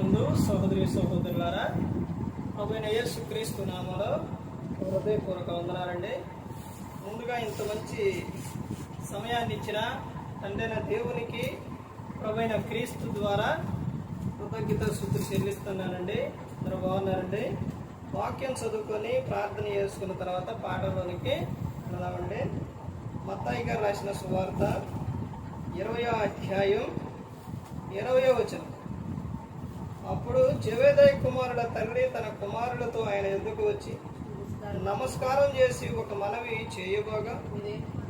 నందు సహోదరి సహోదరులారా ప్రభుత్వ యేసు క్రీస్తు నామలో హృదయపూర్వక వందనాలండి. ముందుగా ఇంత మంచి సమయాన్ని ఇచ్చిన తండ్రైన దేవునికి ప్రభుైన క్రీస్తు ద్వారా కృతజ్ఞత శుద్ధి చెల్లిస్తున్నానండి. అందరూ బాగున్నారండి? వాక్యం చదువుకొని ప్రార్థన చేసుకున్న తర్వాత పాటలోనికి వెళదామండి. మత్తాయి గారు రాసిన సువార్త ఇరవయో అధ్యాయం ఇరవయో వచనం. అప్పుడు జవేదయ కుమారుల తండ్రి తన కుమారులతో ఆయన ఎందుకు వచ్చి నమస్కారం చేసి ఒక మనవి చేయబోగా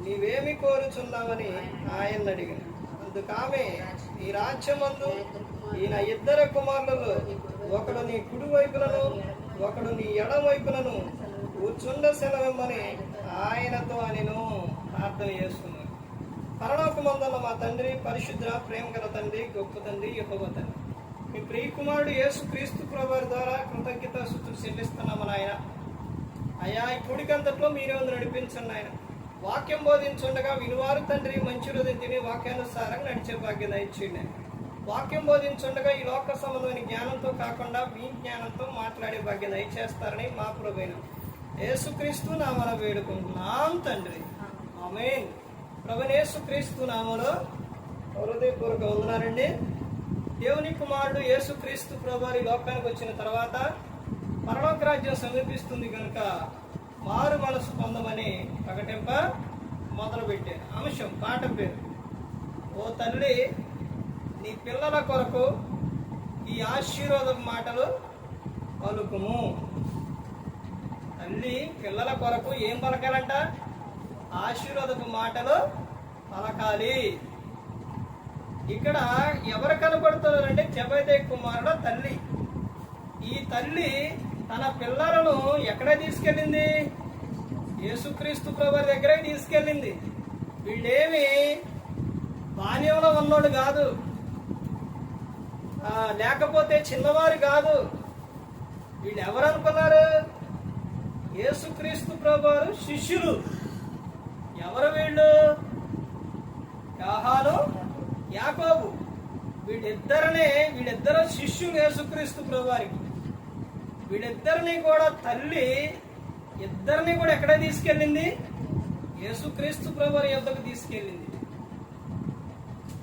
నీవేమి కోరుచున్నావని ఆయన అడిగాను అందుకామె ఈ రాజ్యమందు ఈయన ఇద్దరు కుమారులలో ఒకడు నీ కుడి వైపులను ఒకడు నీ ఎడం వైపులను కూర్చుండ సెలవిమ్మని ఆయనతో నేను ప్రార్థన చేస్తున్నాను. పరలోకమందున్న మా తండ్రి పరిశుద్ర ప్రేమ గల తండ్రి గొప్ప తండ్రి యెహోవా తండ్రి. మీ ప్రియ కుమారుడు యేసు క్రీస్తు ప్రభు ద్వారా కృతజ్ఞత స్థుతులు చెల్లిస్తున్నాము నాయన. అయ్యా ఈ కుడికంతట్లో మీరే ఉంది నడిపించండి ఆయన వాక్యం బోధించుండగా వినువారు తండ్రి మంచి హృదయం తిని వాక్యానుసారంగా నడిచే భాగ్యం ఇచ్చిండి వాక్యం బోధించుండగా ఈ లోక సంబంధమైన జ్ఞానంతో కాకుండా మీ జ్ఞానంతో మాట్లాడే భాగ్యం దయచేస్తారని మా ప్రభుైన యేసుక్రీస్తు నామన వేడుకుంటున్నాం తండ్రి. ఆమేన్. ప్రభుని యేసుక్రీస్తు నామలో హృదయపూర్వక వందనారండి దేవుని కుమారుడు యేసుక్రీస్తు ప్రభువారి లోకానికి వచ్చిన తర్వాత పరలోక రాజ్యం సమీపిస్తుంది కనుక మారు మనసు పొందమని ప్రకటింప మొదలుపెట్టాను అంశం పాట పేరు. ఓ తల్లి నీ పిల్లల కొరకు ఈ ఆశీర్వాద మాటలు పలుకుము. తల్లి పిల్లల కొరకు ఏం పలకాలంట? ఆశీర్వాదపు మాటలు పలకాలి. ఇక్కడ ఎవరు కనబడుతున్నారంటే జబైదేవ్ కుమారుడు తల్లి. ఈ తల్లి తన పిల్లలను ఎక్కడ తీసుకెళ్ళింది? యేసుక్రీస్తు ప్రభు దగ్గరే తీసుకెళ్ళింది. వీళ్ళేమి బాల్యంలో ఉన్నోడు కాదు. లేకపోతే చిన్నవారు కాదు. వీళ్ళు ఎవరు అనుకున్నారు యేసుక్రీస్తు ప్రభువారు శిష్యులు. ఎవరు వీళ్ళు? యాహాలు యాకోబు వీడిద్దరనే వీడిద్దరు శిష్యులు యేసుక్రీస్తు ప్రభువారికి. వీడిద్దరిని కూడా తల్లి ఇద్దరిని కూడా ఎక్కడ తీసుకెళ్ళింది? యేసుక్రీస్తు ప్రభువారి యొద్దకు తీసుకెళ్ళింది.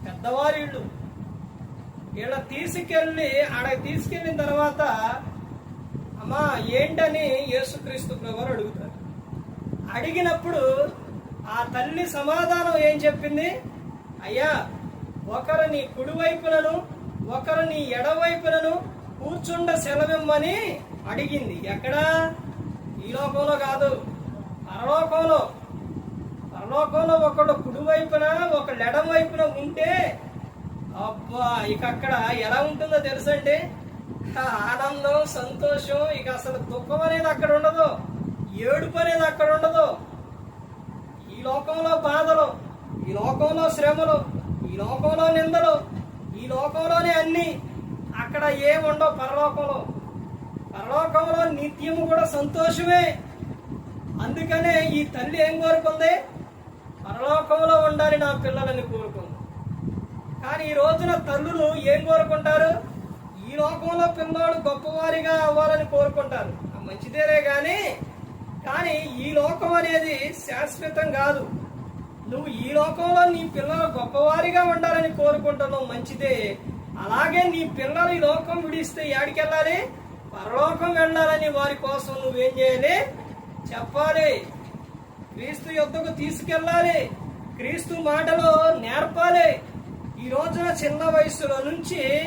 పెద్దవారిళ్ళు వీళ్ళ. తీసుకెళ్ళి ఆడ తీసుకెళ్ళిన తర్వాత అమ్మా ఏంటని యేసుక్రీస్తు ప్రభువారు అడుగుతారు. అడిగినప్పుడు ఆ తల్లి సమాధానం ఏం చెప్పింది? అయ్యా ఒకరు నీ కుడివైపులను ఒకరు నీ ఎడవైపులను కూర్చుండ సెలవిమ్మని అడిగింది. ఎక్కడా? ఈ లోకంలో కాదు. పరలోకంలో. పరలోకంలో ఒకడు కుడివైపున ఒకడు ఎడం వైపున ఉంటే అబ్బా ఇక అక్కడ ఎలా ఉంటుందో తెలుసండి? ఆనందం సంతోషం ఇక అసలు దుఃఖం అనేది అక్కడ ఉండదు. ఏడుపు అనేది అక్కడ ఉండదు. ఈ లోకంలో బాధలు ఈ లోకంలో శ్రమలు లోకంలో నిందలు ఈ లోకంలోనే అన్ని. అక్కడ ఏముండవు పరలోకంలో. పరలోకంలో నిత్యము కూడా సంతోషమే. అందుకనే ఈ తల్లి ఏం కోరుకుంది? పరలోకంలో ఉండాలి నా పిల్లలని కోరుకుంది. కానీ ఈ రోజున తల్లులు ఏం కోరుకుంటారు? ఈ లోకంలో పిల్లోడు గొప్పవారిగా అవ్వాలని కోరుకుంటారు. మంచిదేరే కానీ కానీ ఈ లోకం అనేది శాశ్వతం కాదు. నువ్వు ఈ లోకంలో నీ పిల్లలు గొప్పవారిగా ఉండాలని కోరుకుంటున్నావు మంచిదే. అలాగే నీ పిల్లలు ఈ లోకం విడిస్తే ఎక్కడికెళ్ళాలి పరలోకం వెళ్ళాలని వారి కోసం నువ్వేం చేయాలి? చెప్పాలి. క్రీస్తు యుద్ధకు తీసుకెళ్ళాలి. క్రీస్తు మాటలు నేర్పాలి. ఈ రోజున చిన్న వయసులో నుంచి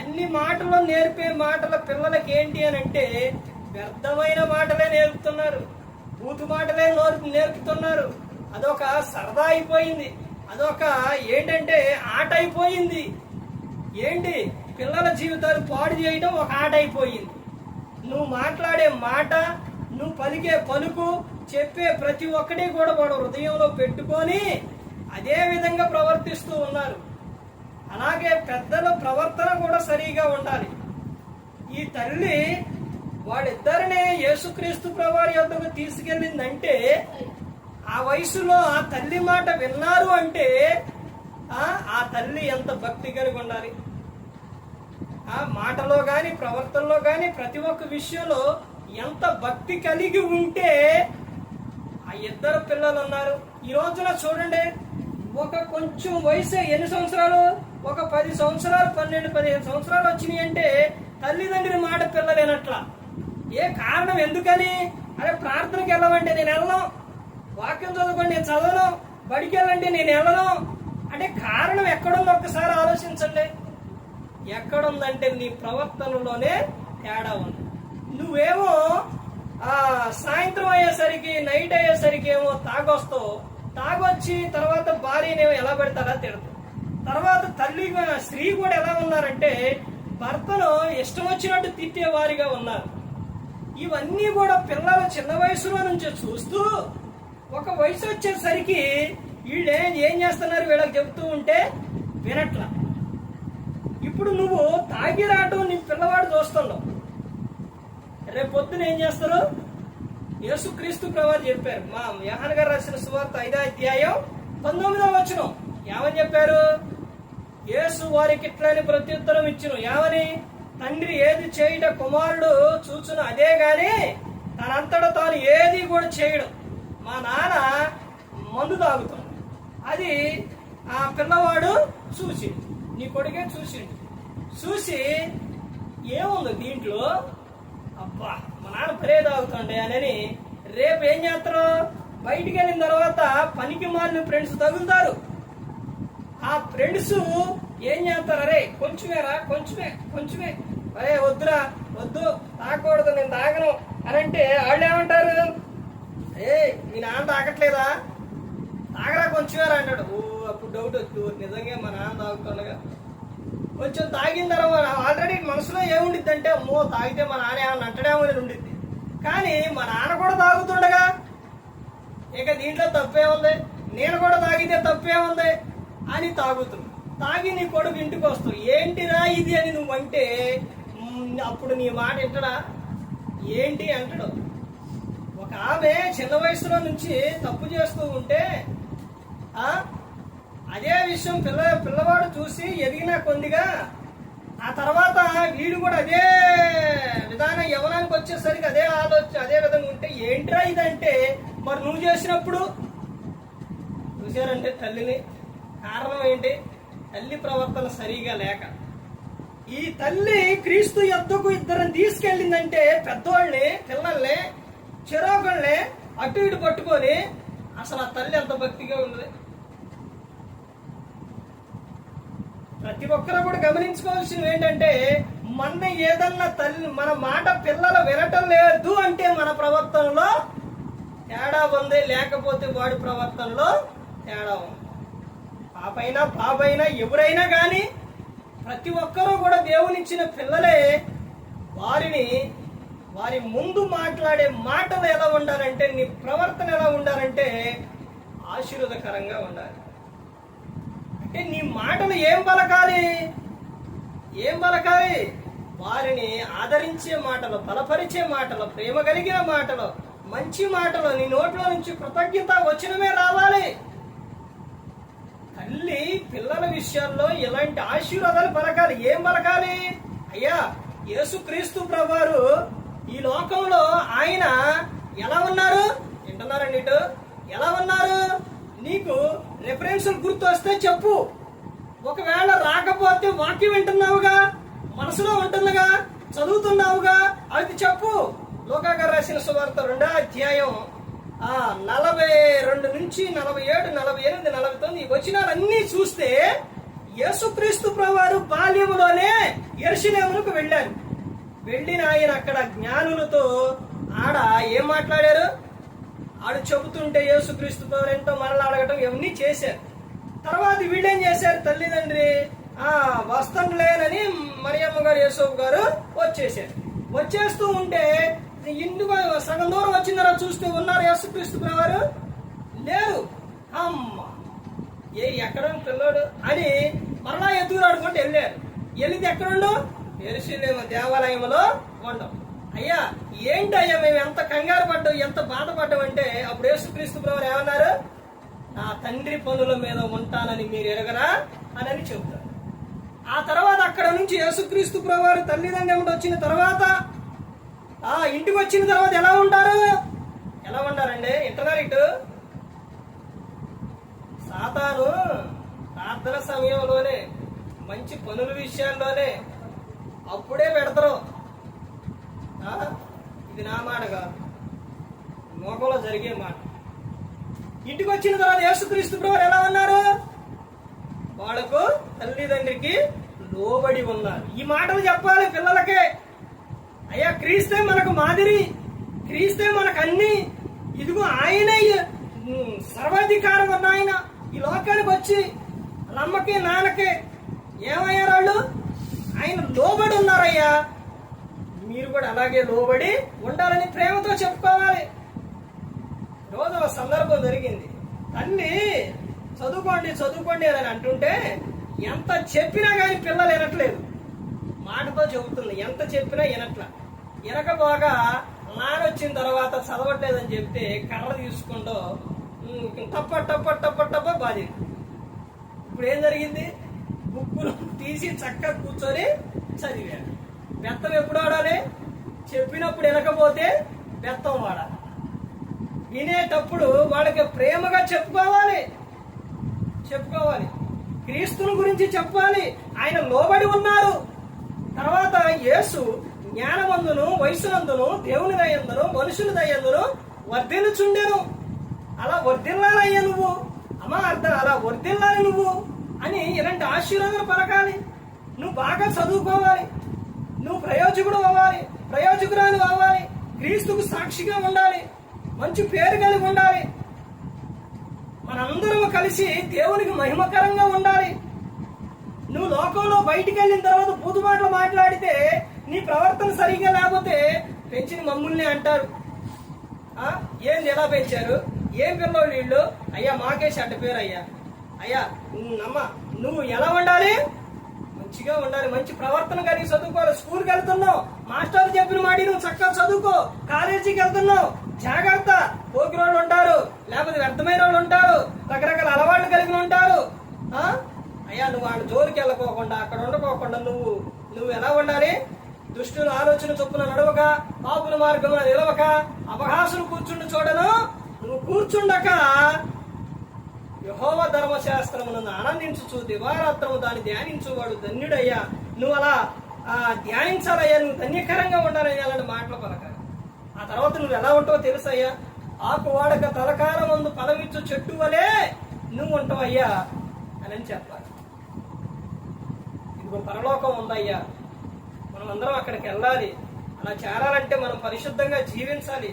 అన్ని మాటలు నేర్పే మాటల పిల్లలకి ఏంటి అని అంటే వ్యర్థమైన మాటలే నేర్పుతున్నారు. బూతు మాటలే నోరు నేర్పుతున్నారు. అదొక సరదా అయిపోయింది అదొక ఏంటంటే ఆట అయిపోయింది ఏంటి? పిల్లల జీవితాలు పాడు చేయడం ఒక ఆట అయిపోయింది నువ్వు మాట్లాడే మాట నువ్వు పలికే పలుకు చెప్పే ప్రతి ఒక్కటి కూడా వాడు హృదయంలో పెట్టుకొని అదే విధంగా ప్రవర్తిస్తూ ఉన్నారు. అలాగే పెద్దల ప్రవర్తన కూడా సరిగా ఉండాలి. ఈ తల్లి వాళ్ళిద్దరినే యేసుక్రీస్తు ప్రభావి యొక్కకు తీసుకెళ్ళిందంటే ఆ వయసులో ఆ తల్లి మాట విన్నారు అంటే ఆ తల్లి ఎంత భక్తి కలిగి ఉండాలి? ఆ మాటలో కానీ ప్రవర్తనలో కానీ ప్రతి ఒక్క విషయంలో ఎంత భక్తి కలిగి ఉంటే ఆ ఇద్దరు పిల్లలు ఉన్నారు. ఈ రోజున చూడండి ఒక కొంచెం వయసు ఎన్ని సంవత్సరాలు? ఒక పది సంవత్సరాలు పన్నెండు పదిహేను సంవత్సరాలు వచ్చినాయి అంటే తల్లిదండ్రుల మాట పిల్లలేనట్ల. ఏ కారణం? ఎందుకని? అరే ప్రార్థనకి వెళ్ళమంటే నేను వెళ్ళను. వాక్యం చదువుకోండి నేను చదవను. బడికి వెళ్ళండి నేను వెళ్ళను. అంటే కారణం ఎక్కడుందో ఒక్కసారి ఆలోచించండి. ఎక్కడుందంటే నీ ప్రవర్తనలోనే తేడా ఉంది. నువ్వేమో ఆ సాయంత్రం అయ్యేసరికి నైట్ అయ్యేసరికి ఏమో తాగొస్తావు. తాగొచ్చి తర్వాత భార్యనేమో ఎలా పెడతారా తిడతావు. తర్వాత తల్లి స్త్రీ కూడా ఎలా ఉన్నారంటే భర్తను ఇష్టం వచ్చినట్టు తిట్టే వారిగా ఉన్నారు. ఇవన్నీ కూడా పిల్లలు చిన్న వయసులో నుంచి చూస్తూ ఒక వయసు వచ్చేసరికి వీళ్ళు ఏం ఏం చేస్తున్నారు వీళ్ళకి చెప్తూ ఉంటే వినట్ల. ఇప్పుడు నువ్వు తాగి రావటం నీ పిల్లవాడు చూస్తున్నావు. రేపు పొద్దున ఏం చేస్తారు? యేసుక్రీస్తు ప్రభావం చెప్పారు. మా యహాన్ గారు రాసిన సువార్త ఐదో అధ్యాయం పంతొమ్మిదో వచ్చిన ఏమని చెప్పారు? యేసు వారికి ఇట్లాని ప్రత్యుత్తరం ఇచ్చును. ఏమని? తండ్రి ఏది చేయడం కుమారుడు చూచును అదే గాని తనంతట తాను ఏది కూడా చేయడం. మా నాన్న మందు తాగుతాడు. అది ఆ పిల్లవాడు చూసి నీ కొడుకే చూసిండు. చూసి ఏముంది దీంట్లో? అబ్బా మా నాన్న పరే తాగుతుండే అని రేపు ఏం చేస్తారు? బయటికి వెళ్ళిన తర్వాత పనికి మారిన ఫ్రెండ్స్ తగులుతారు. ఆ ఫ్రెండ్స్ ఏం చేస్తారు? అరే కొంచెమేరా కొంచెమే కొంచెమే. అరే వద్దురా వద్దు తాగకూడదు నేను తాగను అని అంటే వాళ్ళు ఏమంటారు? ఏ మీ నాన్న తాగట్లేదా తాగరా కొంచెమేరా అన్నాడు. ఓ అప్పుడు డౌట్ వచ్చు నిజంగా మా నాన్న తాగుతుండగా. కొంచెం తాగిన తర్వాత ఆల్రెడీ మనసులో ఏముండిద్ది అంటే అమ్మో తాగితే మా నాన్న ఏమన్నా అంటడేమో అని ఉండిద్ది. కానీ మా నాన్న కూడా తాగుతుండగా ఇక దీంట్లో తప్పే ఉంది. నేను కూడా తాగితే తప్పే ఉంది అని తాగుతుంది. తాగి నీ కొడుకు ఇంటికి వస్తావు ఏంటిరా ఇది అని నువ్వు అంటే అప్పుడు నీ మాట ఇంటడా ఏంటి? అంటాడు. ఒక ఆమె చిన్న వయసులో నుంచి తప్పు చేస్తూ ఉంటే ఆ అదే విషయం పిల్ల పిల్లవాడు చూసి ఎదిగిన కొద్దిగా ఆ తర్వాత వీడు కూడా అదే విధానం యవనానికి వచ్చేసరికి అదే ఆలోచన అదే విధంగా ఉంటే ఏంట్రా ఇదంటే? మరి నువ్వు చేసినప్పుడు? చూసారంటే తల్లిని. కారణం ఏంటి? తల్లి ప్రవర్తన సరిగా లేక. ఈ తల్లి క్రీస్తు యొద్దకు ఇద్దరిని తీసుకెళ్ళిందంటే పెద్దవాళ్ళని పిల్లల్ని చిరాకుల్ని అటు ఇటు పట్టుకొని అసలు ఆ తల్లి ఎంత భక్తిగా ఉన్నది. ప్రతి ఒక్కరు కూడా గమనించుకోవాల్సింది ఏంటంటే మన ఏదన్నా తల్లి మన మాట పిల్లలు వినటం లేదు అంటే మన ప్రవర్తనలో తేడా ఉంది లేకపోతే వాడి ప్రవర్తనలో తేడా ఉంది. పాపైనా బాబైనా ఎవరైనా కానీ ప్రతి ఒక్కరూ కూడా దేవునిచ్చిన పిల్లలే వారిని వారి ముందు మాట్లాడే మాటలు ఎలా ఉండాలంటే నీ ప్రవర్తన ఎలా ఉండాలంటే ఆశీర్వదకరంగా ఉండాలి. అంటే నీ మాటలు ఏం పలకాలి? ఏం పలకాలి? వారిని ఆదరించే మాటలు బలపరిచే మాటలు ప్రేమ కలిగిన మాటలు మంచి మాటలు నీ నోట్లో నుంచి కృతజ్ఞత వచ్చినమే రావాలి. తల్లి పిల్లల విషయాల్లో ఎలాంటి ఆశీర్వాదాలు పలకాలి? ఏం పలకాలి? అయ్యా యేసుక్రీస్తు ప్రభువారు ఈ లోకంలో ఆయన ఎలా ఉన్నారు? వింటున్నారండి ఇటు. ఎలా ఉన్నారు? నీకు రెఫరెన్సులు గుర్తు వస్తే చెప్పు. ఒకవేళ రాకపోతే వాక్యం వింటున్నావుగా? మనసులో ఉంటుందిగా? చదువుతున్నావుగా? అది చెప్పు. లోకాగారు రాసిన సువార్త రెండో అధ్యాయం ఆ నలభై రెండు నుంచి నలభై ఏడు నలభై ఎనిమిది నలభై తొమ్మిది ఈ వచనాలన్నీ చూస్తే యేసుక్రీస్తు ప్రభువారు బాల్యములోనే ఎర్షిలేములకు వెళ్ళారు. వెళ్ళిన ఆయన అక్కడ జ్ఞానులతో ఆడ ఏం మాట్లాడారు? ఆడు చెబుతుంటే యేసుక్రీస్తు పౌరేంటో ఎంతో మరలా అడగటం ఇవన్నీ చేశారు. తర్వాత వీళ్ళేం చేశారు? తల్లిదండ్రి ఆ వస్తంలేనని మరియమ్మ గారు యేసోబు గారు వచ్చేసారు వచ్చేస్తూ ఉంటే ఇందుకు సగం దూరం వచ్చిన తర్వాత చూస్తే ఉన్నారు యేసుక్రీస్తు వారు. లేరు. అమ్మ ఏ ఎక్కడ పిల్లోడు అని మరలా ఎదురాడుకుంటూ వెళ్ళారు. వెళ్ళింది ఎక్కడుండు? ఎరుసలేము దేవాలయంలో ఉండం అయ్యా ఏంటయ్యా మేము ఎంత కంగారు పడ్డాం ఎంత బాధపడ్డాం అంటే అప్పుడు యేసుక్రీస్తు ప్రభు ఏమన్నారు? నా తండ్రి పనుల మీద ఉంటానని మీరు ఎరగరా అని చెబుతారు. ఆ తర్వాత అక్కడ నుంచి యేసుక్రీస్తు ప్రభువారు తల్లిదండ్రులు వచ్చిన తర్వాత ఆ ఇంటికి వచ్చిన తర్వాత ఎలా ఉంటారు? ఎలా ఉంటారండి ఇంటున్నారు ఇటు? సాతాను ప్రార్థన సమయంలోనే మంచి పనుల విషయాల్లోనే అప్పుడే పెడతారు. ఇది నా మాట కాదు. లోకంలో జరిగే మాట. ఇంటికి వచ్చిన తర్వాత యేసుక్రీస్తు ప్రభు ఎలా ఉన్నారు? వాళ్ళకు తల్లిదండ్రికి లోబడి ఉన్నారు. ఈ మాటలు చెప్పాలి పిల్లలకే. అయ్యా క్రీస్తే మనకు మాదిరి. క్రీస్తే మనకు అన్ని ఇదిగో ఆయనే సర్వాధికారం ఉన్న ఆయన. ఈ లోకానికి వచ్చి నమ్మకి నాన్నకి ఏమయ్యారు వాళ్ళు? ఆయన లోబడి ఉన్నారయ్యా. మీరు కూడా అలాగే లోబడి ఉండాలని ప్రేమతో చెప్పుకోవాలి. రోజు ఒక సందర్భం జరిగింది. తల్లి చదువుకోండి చదువుకోండి అని అంటుంటే ఎంత చెప్పినా కానీ పిల్లలు వినట్లేదు మాటతో చెబుతుంది ఎంత చెప్పినా వినట్ల. వినకపోగా నాన్న వచ్చిన తర్వాత చదవట్లేదని చెప్తే కర్ర తీసుకుంటూ ఉమ్, టప్ప టప్ప టప్ప టప్ప బాధి ఇప్పుడు ఏం జరిగింది? బుక్కులు తీసి చక్కగా కూర్చొని చదివాడు బెత్తం ఎప్పుడు ఆడాలి చెప్పినప్పుడు వినకపోతే బెత్తం వాడాలి. వినేటప్పుడు వాళ్ళకి ప్రేమగా చెప్పుకోవాలి. చెప్పుకోవాలి. క్రీస్తుని గురించి చెప్పాలి. ఆయన లోబడి ఉన్నారు. తర్వాత యేసు జ్ఞానమందును వయసునందును దేవుని దయ్యందును మనుషుల దయ్యందును వర్ధిల్చుండెను అలా వర్ధిల్లాలయ్యా నువ్వు. అమ్మ అర్థం అలా వర్ధిల్లాలి నువ్వు. అని ఇలాంటి ఆశీర్వాదాలు పలకాలి. నువ్వు బాగా చదువుకోవాలి. నువ్వు ప్రయోజకుడు అవ్వాలి. ప్రయోజకురాలు అవ్వాలి క్రీస్తుకు సాక్షిగా ఉండాలి. మంచి పేరు కలిగి ఉండాలి. మనందరం కలిసి దేవునికి మహిమకరంగా ఉండాలి. నువ్వు లోకంలో బయటికి వెళ్ళిన తర్వాత బూతు మాట్లాడితే నీ ప్రవర్తన సరిగ్గా లేకపోతే పెంచిన మమ్ముల్ని అంటారు. ఏం ఏంది ఎలా పెంచారు? ఏం పిల్లలు వీళ్ళు? అయ్యా మాకేష్ అంట పేరు అయ్యా. అయ్యా అమ్మ నువ్వు ఎలా ఉండాలి? మంచిగా ఉండాలి మంచి ప్రవర్తన కలిగి చదువుకోవాలి. స్కూల్కి వెళ్తున్నావు మాస్టర్ చెప్పిన మాట నువ్వు చక్కగా చదువుకో. కాలేజీకి వెళ్తున్నావు జాగ్రత్త. పోకిరోళ్ళు ఉంటారు లేకపోతే వ్యర్థమైన వాళ్ళు ఉంటారు రకరకాల అలవాట్లు కలిగి ఉంటారు. అయ్యా నువ్వు వాళ్ళ జోలికి వెళ్ళకోకుండా అక్కడ ఉండకోకుండా నువ్వు నువ్వు ఎలా ఉండాలి? దుష్టుల ఆలోచన చొప్పున నడవక పాపుల మార్గంలో నిలవక అపహాసులు కూర్చుండి చూడను నువ్వు కూర్చుండక యహోవ ధర్మశాస్త్రమును ఆనందించుచు దివారాత్రము దాన్ని ధ్యానించువాడు ధన్యుడయ్యా. నువ్వు అలా ధ్యానించాలయ్యా నువ్వు ధన్యకరంగా ఉండాలయ్యా అలాంటి మాటలు పలకాలి ఆ తర్వాత నువ్వు ఎలా ఉంటావో తెలుసయ్యా? ఆకు వాడక తలకాల ముందు ఫలమిచ్చు చెట్టు వలే నువ్వు ఉంటావయ్యా అని చెప్పాలి. ఇదిగో పరలోకం ఉందయ్యా. మనం అందరం అక్కడికి వెళ్ళాలి. అలా చేరాలంటే మనం పరిశుద్ధంగా జీవించాలి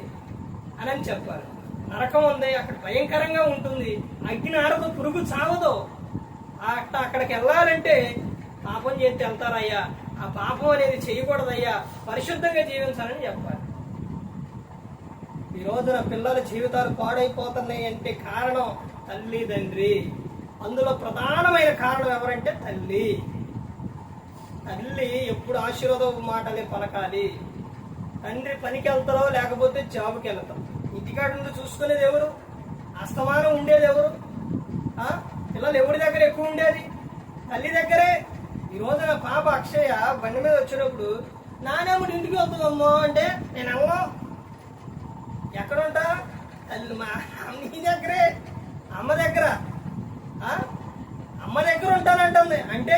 అని అని చెప్పాలి. నరకం ఉంది అక్కడ భయంకరంగా ఉంటుంది. అగ్ని ఆరదు పురుగు చావదు. అట్ట అక్కడికి వెళ్ళాలంటే పాపం చేస్తే వెళ్తారయ్యా. ఆ పాపం అనేది చేయకూడదయ్యా. పరిశుద్ధంగా జీవించాలని చెప్పాలి. ఈ రోజున పిల్లల జీవితాలు పాడైపోతున్నాయి అంటే కారణం తల్లి తండ్రి. అందులో ప్రధానమైన కారణం ఎవరంటే తల్లి. తల్లి ఎప్పుడు ఆశీర్వాద మాటలే పలకాలి. తండ్రి పనికి వెళ్తారో లేకపోతే జాబ్కి వెళ్తాం ఇంటికాడ చూసుకునేది ఎవరు? అస్తమానం ఉండేది ఎవరు? పిల్లలు ఎవరి దగ్గర ఎక్కువ ఉండేది? తల్లి దగ్గరే. ఈ రోజున పాప అక్షయ బండి మీద వచ్చినప్పుడు నానేముడు ఇంటికి వెళ్తుందమ్మో అంటే నేను అమ్మో ఎక్కడ ఉంటా? తల్లి మా నీ దగ్గరే. అమ్మ దగ్గర. అమ్మ దగ్గర ఉంటానంటుంది. అంటే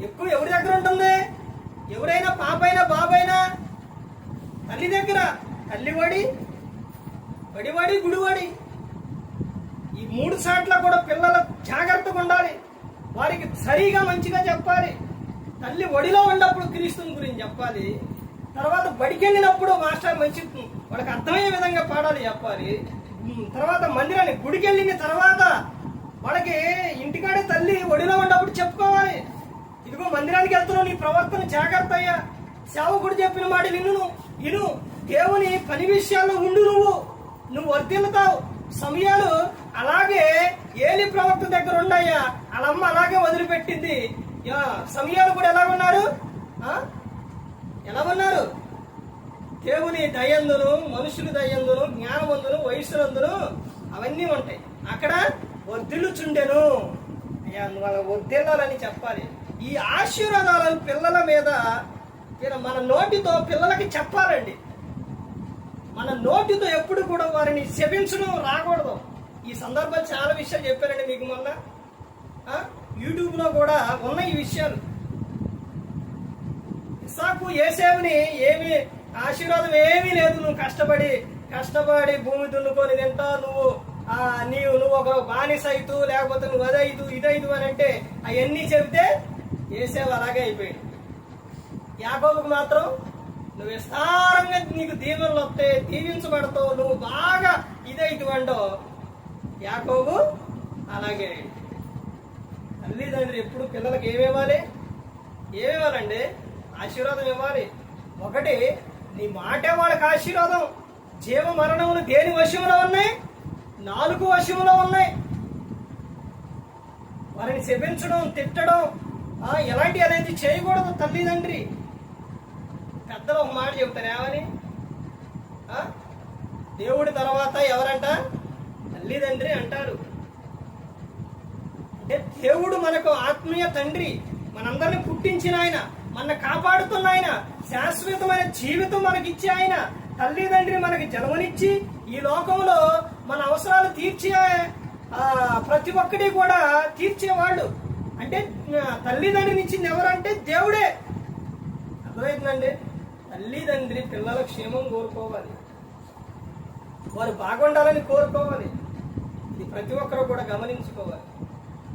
ఎక్కువ ఎవరి దగ్గర ఉంటుంది? ఎవరైనా పాపైనా బాబైనా? తల్లి దగ్గర. తల్లి వడి బడివాడి గుడివాడి. ఈ మూడు సాట్ల కూడా పిల్లలు జాగ్రత్తగా ఉండాలి. వారికి సరిగా మంచిగా చెప్పాలి. తల్లి ఒడిలో ఉన్నప్పుడు క్రీస్తుని గురించి చెప్పాలి. తర్వాత బడికెళ్ళినప్పుడు మాస్టర్ మంచి వాళ్ళకి అర్థమయ్యే విధంగా పాడాలి చెప్పాలి. తర్వాత మందిరాన్ని గుడికి వెళ్ళిన తర్వాత వాళ్ళకి ఇంటికాడే తల్లి ఒడిలో ఉన్నప్పుడు చెప్పుకోవాలి. ఇదిగో మందిరానికి వెళ్తున్నావు నీ ప్రవర్తన జాగ్రత్త అయ్యా. సేవకుడు చెప్పిన మాట విను విను. దేవుని పని విషయాల్లో ఉండు నువ్వు. నువ్వు వర్తిల్లుతావు సమయాలు అలాగే ఏలి ప్రవక్త దగ్గర ఉన్నాయా వాళ్ళమ్మ అలాగే వదిలిపెట్టింది. యా, సమయాలు కూడా ఎలా ఉన్నారు? ఎలా ఉన్నారు? దేవుని దయందును మనుషుల దయందును జ్ఞానమందును వయసునందును అవన్నీ ఉంటాయి. అక్కడ వర్ధిల్లుచుండెను అయ్యా వాళ్ళ అలా వర్ధిల్లాలని చెప్పాలి. ఈ ఆశీర్వాదాలను పిల్లల మీద మన నోటితో పిల్లలకి చెప్పాలండి. మన నోటితో ఎప్పుడు కూడా వారిని శపించడం రాకూడదు. ఈ సందర్భాలు చాలా విషయాలు చెప్పారండి మీకు మొన్న. యూట్యూబ్లో కూడా ఉన్నాయి ఈ విషయాలు. ఇసాకు ఏసేవని ఏమి ఆశీర్వాదం ఏమీ లేదు. నువ్వు కష్టపడి కష్టపడి భూమి దున్నుకొని తింటా నువ్వు నీవు నువ్వు ఒక బానిస అయితు లేకపోతే నువ్వు అదైదు ఇదైదు అని అంటే అవన్నీ చెబితే ఏసేవ అలాగే అయిపోయాడు. యాకోబుకు మాత్రం నువ్వు విస్తారంగా నీకు దీవెనలు వస్తాయి దీవించబడతావు నువ్వు బాగా ఇదైతు అంటో యాకోబు అలాగే తల్లిదండ్రులు ఎప్పుడు పిల్లలకి ఏమివ్వాలి ఏమివ్వాలండి ఆశీర్వాదం ఇవ్వాలి. ఒకటి నీ మాటే వాళ్ళకి ఆశీర్వాదం. జీవ మరణములు దేని వశంలో ఉన్నాయి? నాలుగు వశంలో ఉన్నాయి. వారిని శపించడం తిట్టడం ఎలాంటి అనేది చేయకూడదు తల్లిదండ్రి. పెద్దలు ఒక మాట చెప్తాను ఏమని? దేవుడి తర్వాత ఎవరంట? తల్లిదండ్రి అంటారు. అంటే దేవుడు మనకు ఆత్మీయ తండ్రి మనందరిని పుట్టించిన ఆయన మన కాపాడుతున్న ఆయన శాశ్వతమైన జీవితం మనకిచ్చే ఆయన తల్లిదండ్రి మనకి జన్మనిచ్చి ఈ లోకంలో మన అవసరాలు తీర్చే ప్రతి ఒక్కటి కూడా తీర్చేవాళ్ళు. అంటే తల్లిదండ్రిని ఇచ్చింది ఎవరంటే దేవుడే. అర్థమవుతుందండి తల్లిదండ్రి పిల్లల క్షేమం కోరుకోవాలి. వారు బాగుండాలని కోరుకోవాలి. ఇది ప్రతి ఒక్కరు కూడా గమనించుకోవాలి.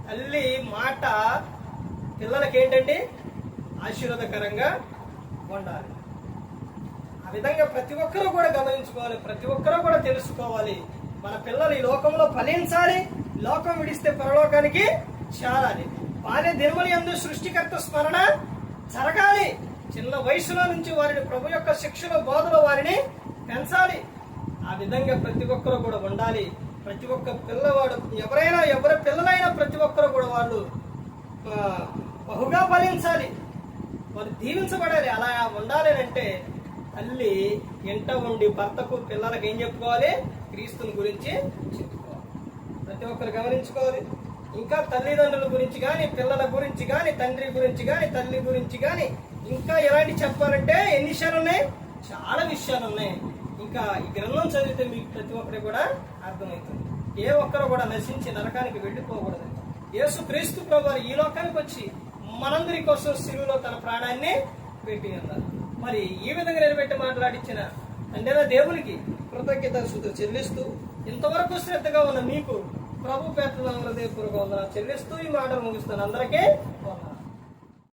తల్లి మాట పిల్లలకి ఏంటంటే ఆశీర్వాదకరంగా ఉండాలి. ఆ విధంగా ప్రతి ఒక్కరూ కూడా గమనించుకోవాలి. ప్రతి ఒక్కరూ కూడా తెలుసుకోవాలి. మన పిల్లలు ఈ లోకంలో ఫలించాలి. లోకం విడిస్తే పరలోకానికి చేరాలి. బాల్య దేవుని ఎందు సృష్టికర్త స్మరణ జరగాలి. చిన్న వయసులో నుంచి వారిని ప్రభు యొక్క శిక్షలో బోధలో వారిని పెంచాలి. ఆ విధంగా ప్రతి ఒక్కరు కూడా ఉండాలి. ప్రతి ఒక్క పిల్లవాడు ఎవరైనా ఎవరి పిల్లలైనా ప్రతి ఒక్కరు కూడా వాళ్ళు బహుగా ఫలించాలి. వారు దీవించబడాలి. అలా ఉండాలి అంటే తల్లి ఇంట ఉండి భర్తకు పిల్లలకు ఏం చెప్పుకోవాలి? క్రీస్తుని గురించి చెప్పుకోవాలి. ప్రతి ఒక్కరు గమనించుకోవాలి. ఇంకా తల్లిదండ్రుల గురించి కానీ పిల్లల గురించి కానీ తండ్రి గురించి కానీ తల్లి గురించి కానీ ఇంకా ఎలాంటి చెప్పాలంటే ఎన్ని విషయాలు ఉన్నాయి? చాలా విషయాలు ఉన్నాయి. ఇంకా ఈ గ్రంథం చదివితే మీకు ప్రతి ఒక్కరికి కూడా అర్థమవుతుంది. ఏ ఒక్కరు కూడా నశించి నరకానికి వెళ్ళిపోకూడదు. యేసు క్రీస్తు ప్రభు ఈ లోకానికి వచ్చి మనందరి కోసం సిరువులో తన ప్రాణాన్ని పెట్టి ఉన్నారు. మరి ఈ విధంగా నిలబెట్టి మాట్లాడించిన అంటే దేవునికి కృతజ్ఞత శుద్ధి చెల్లిస్తూ ఇంతవరకు శ్రద్ధగా ఉన్న మీకు ప్రభు పేట హృదయపూర్వక వందనాలు చెల్లిస్తూ ఈ మాటలు ముగిస్తాను అందరికీ